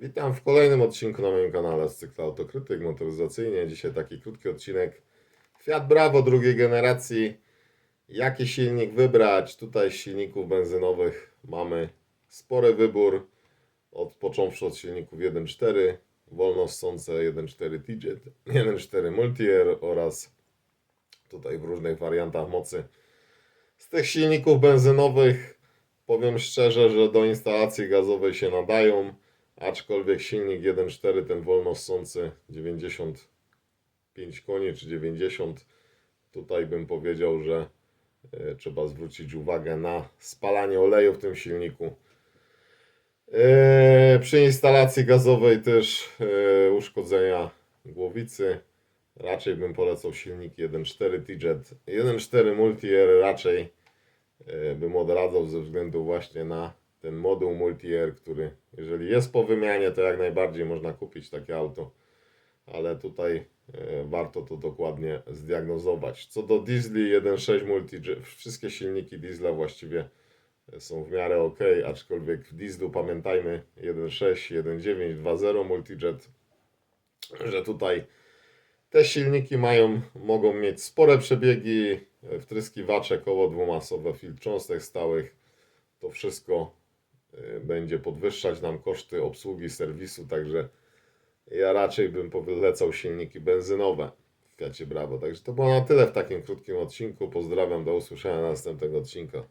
Witam w kolejnym odcinku na moim kanale z cyklu Autokrytyk Motoryzacyjnie. Dzisiaj taki krótki odcinek Fiat Bravo drugiej generacji. Jaki silnik wybrać? Tutaj silników benzynowych mamy spory wybór. Od, począwszy od silników 1.4, wolno ssące 1.4 T-Jet, 1.4 Multi-Air oraz tutaj w różnych wariantach mocy. Z tych silników benzynowych powiem szczerze, że do instalacji gazowej się nadają. Aczkolwiek silnik 1.4, ten wolno ssący 95 koni czy 90, tutaj bym powiedział, że e, trzeba zwrócić uwagę na spalanie oleju w tym silniku. E, przy instalacji gazowej też e, uszkodzenia głowicy. Raczej bym polecał silnik 1.4 T-Jet. 1.4 Multi-Air raczej bym odradzał ze względu właśnie na ten moduł Multi-Air, który jeżeli jest po wymianie, to jak najbardziej można kupić takie auto, ale tutaj e, warto to dokładnie zdiagnozować. Co do diesli 1.6 Multi, wszystkie silniki diesla właściwie e, są w miarę ok, aczkolwiek w dieslu pamiętajmy 1.6, 1.9, 2.0 Multijet, że tutaj te silniki mają, mogą mieć spore przebiegi, e, wtryskiwacze, koło dwumasowe, filtr cząstek stałych. To wszystko będzie podwyższać nam koszty obsługi serwisu, także ja raczej bym polecał silniki benzynowe w Fiacie Bravo. Także to było na tyle w takim krótkim odcinku. Pozdrawiam, do usłyszenia następnego odcinka.